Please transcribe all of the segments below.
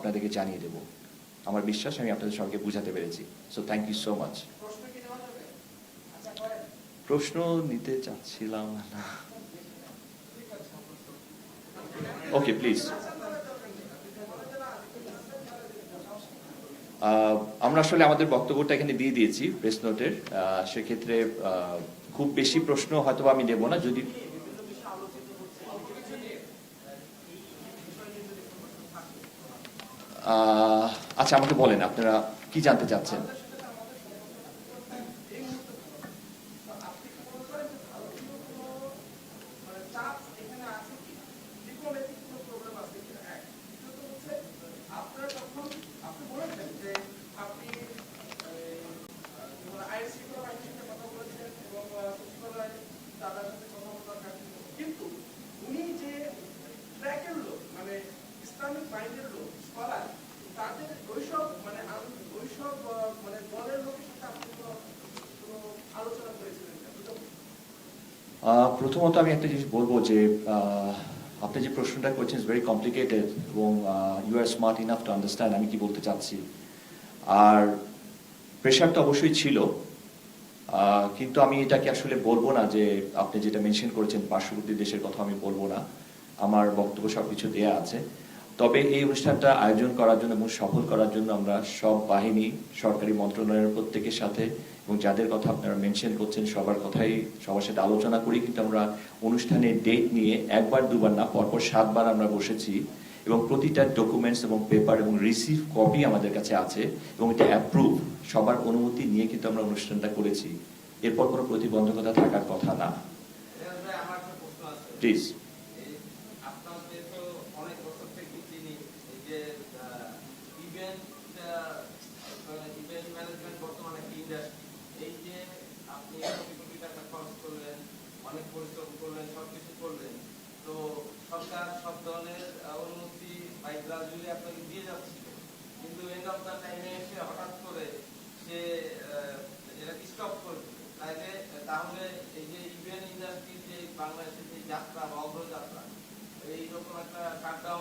আপনাদেরকে জানিয়ে দেব। আমার বিশ্বাস আমি আপনাদের সবাইকে বুঝাতে পেরেছি। So thank you so much প্রশ্ন নিতে চাচ্ছিলাম না। ওকে প্লিজ আমরা আসলে আমাদের বক্তব্যটা এখানে দিয়ে দিয়েছি প্রেস নোটের আহ, সেক্ষেত্রে আহ, খুব বেশি প্রশ্ন হয়তো বা আমি দেবো না যদি আচ্ছা আমাকে বলেন আপনারা কি জানতে চাচ্ছেন মানে চাপ এখানে আছে কি ডিপ্লোম্যাটিক কোনো প্রবলেম আছে কিনা এক দ্বিতীয়ত হচ্ছে আপনারা যখন আপনি বলেছেন যে আপনি আইএসসি কোনো বাহিনীর সাথে কথা বলেছেন এবং আহ, সচিবালয় দাদার সাথে কথা বলার দরকার ছিল। কিন্তু উনি যে ট্র্যাকের লোক মানে ইসলামিক মাইন্ডের লোক স্কলার তাদের ওইসব মানে আম- ওইসব আহ, মানে দলের লোকের সাথে আপনি কোনো কোনো আলোচনা করেছিলেন কিনা? দুটো আহ, প্রথমত আমি একটা জিনিস বলব যে আপনি যে প্রশ্নটা করছেন ইজ ভেরি কমপ্লিকেটেড এবং you are smart enough to understand আমি কি বলতে চাচ্ছি। আর প্রেশার তো অবশ্যই ছিল কিন্তু আমি এটাকে আসলে বলব না যে, আপনি যেটা মেনশন করেছেন পার্শ্ববর্তী দেশের কথা আমি বলব না। আমার বক্তব্য সব কিছু দেয়া আছে। তবে এই অনুষ্ঠানটা আয়োজন করার জন্য এবং সফল করার জন্য আমরা সব বাহিনী সরকারি মন্ত্রণালয়ের প্রত্যেকের সাথে এবং যাদের কথা আপনারা মেনশন করছেন সবার কথাই সবার সাথে আলোচনা করি। কিন্তু আমরা অনুষ্ঠানের ডেট নিয়ে একবার দুবার না পরপর সাতবার আমরা বসেছি এবং প্রতিটা ডকুমেন্টস এবং পেপার এবং রিসিভ কপি আমাদের কাছে আছে এবং এটা অ্যাপ্রুভ সবার অনুমতি নিয়ে কিন্তু আমরা অনুষ্ঠানটা করেছি। এরপর কোনো প্রতিবন্ধকতা থাকার কথা না। প্লিজ এই আপনাদের তো অনেক বছর থেকে চিনি এই যে ইভেন্ট ইভেন্ট ম্যানেজমেন্ট বর্তমানে একটা ইন্ডাস্ট্রি এই যে আপনি কোটি কোটি টাকা খরচ করলেন করলেন, সবকিছু করলেন। তো সরকার সব ধরনের অনুমতি বাই গ্রাজুয়ালি আপনাকে দিয়ে যাচ্ছিল, কিন্তু এন্ড অফ দ্য টাইমে এসে হঠাৎ করে সে এটাকে স্টপ করবে তাইলে, তাহলে এই যে ইভেন্ট ইন্ডাস্ট্রি যে বাংলাদেশের যে যাত্রা বা অগ্রযাত্রা এইরকম একটা কাটডাউন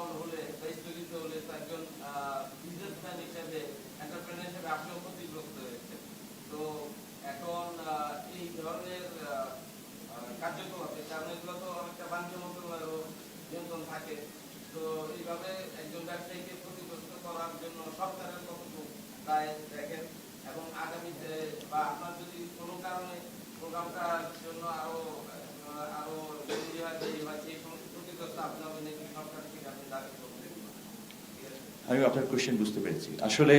কারণ এগুলো তো অনেকটা বাণিজ্য নিয়ন্ত্রণ থাকে। তো এইভাবে একজন ব্যবসায়ীকে ক্ষতিগ্রস্ত করার জন্য সরকারের কতটুকু দায় দেখেন এবং আগামীতে বা আপনার যদি কোনো কারণে প্রোগ্রামটার জন্য আরও আরও হয় ক্ষতিগ্রস্ত আপনি হবে নাকি সরকার থেকে আপনি দাবি আমি আপনার কোশ্চেন বুঝতে পেরেছি। আসলে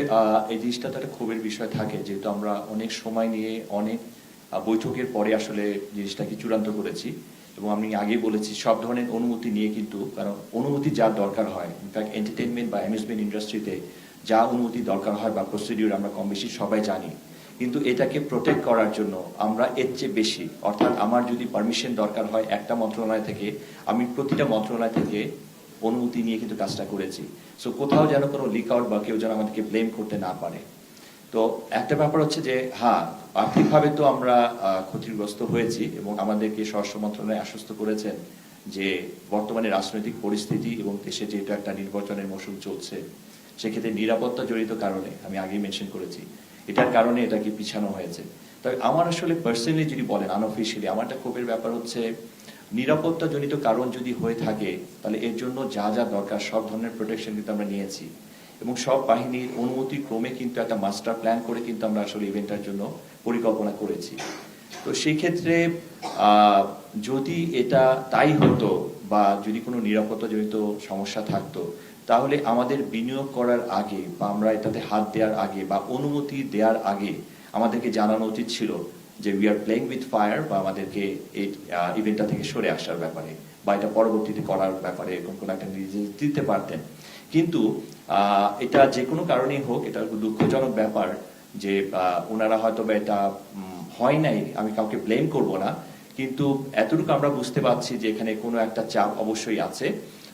এই জিনিসটা তো একটা ক্ষোভের বিষয় থাকে, যেহেতু আমরা অনেক সময় নিয়ে অনেক বৈঠকের পরে আসলে জিনিসটাকে চূড়ান্ত করেছি। এবং আমি আগে বলেছি, সব ধরনের অনুমতি নিয়ে কিন্তু, কারণ অনুমতি যা দরকার হয় ইনফ্যাক্ট এন্টারটেনমেন্ট বা অ্যামিউজমেন্ট ইন্ডাস্ট্রিতে যা অনুমতি দরকার হয় বা প্রসিডিউর আমরা কম বেশি সবাই জানি, কিন্তু এটাকে প্রোটেক্ট করার জন্য আমরা এর চেয়ে বেশি। অর্থাৎ আমার যদি পারমিশন দরকার হয় একটা মন্ত্রণালয় থেকে, আমি প্রতিটা মন্ত্রণালয় থেকে অনুমতি নিয়ে কিন্তু কাজটা করেছি। সো কোথাও যেন কোনো লিক আউট বা কেউ যেন আমাদেরকে ব্লেম করতে না পারে। তো একটা ব্যাপার হচ্ছে যে হ্যাঁ আর্থিকভাবে তো আমরা ক্ষতিগ্রস্ত হয়েছি এবং আমাদেরকে স্বরাষ্ট্র মন্ত্রণালয় আশ্বস্ত করেছেন যে, বর্তমানে রাজনৈতিক পরিস্থিতি এবং দেশে যেহেতু একটা নির্বাচনের মৌসুম চলছে, সেক্ষেত্রে নিরাপত্তা জড়িত কারণে, আমি আগেই মেনশন করেছি, এটার কারণে এটাকে পিছানো হয়েছে। তবে আমার আসলে পার্সোনালি যদি বলেন আনঅফিসিয়ালি আমার একটা ক্ষোভের ব্যাপার হচ্ছে, নিরাপত্তা জনিত কারণ যদি হয়ে থাকে, তাহলে এর জন্য যা যা দরকার, সব ধরনের প্রোটেকশন কিন্তু আমরা নিয়েছি। এবং সব বাহিনীর অনুমতি ক্রমে কিন্তু একটা মাস্টার প্ল্যান করে কিন্তু আমরা আসলে ইভেন্টটার জন্য পরিকল্পনা করেছি। তো সেই ক্ষেত্রে যদি এটা তাই হতো বা যদি কোনো নিরাপত্তা জনিত সমস্যা থাকতো, তাহলে আমাদের বিনিয়োগ করার আগে বা আমরা এটাতে হাত দেওয়ার আগে বা অনুমতি দেওয়ার আগে আমাদেরকে জানানো উচিত ছিল যে we are playing with fire বা আমাদেরকে এই ইভেন্টটা থেকে সরে আসার ব্যাপারে। বা এটা পরবর্তীতে করার ব্যাপারে এরকম কোনো একটা নির্দেশ দিতে পারতেন। কিন্তু আহ, এটা যে কোনো কারণেই হোক এটা দুঃখজনক ব্যাপার যে ওনারা হয়তো বা এটা হয় নাই আমি কাউকে ব্লেম করব না। কিন্তু এতটুকু আমরা বুঝতে পারছি যে এখানে কোনো একটা চাপ অবশ্যই আছে।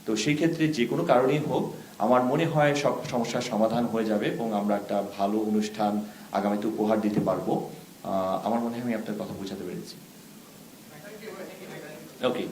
তো সেই ক্ষেত্রে যে কোনো কারণেই হোক আমার মনে হয় সব সমস্যার সমাধান হয়ে যাবে এবং আমরা একটা ভালো অনুষ্ঠান আগামীতে উপহার দিতে পারব। আহ, আমার মনে হয় আমি আপনার কথা বোঝাতে পেরেছি। ওকে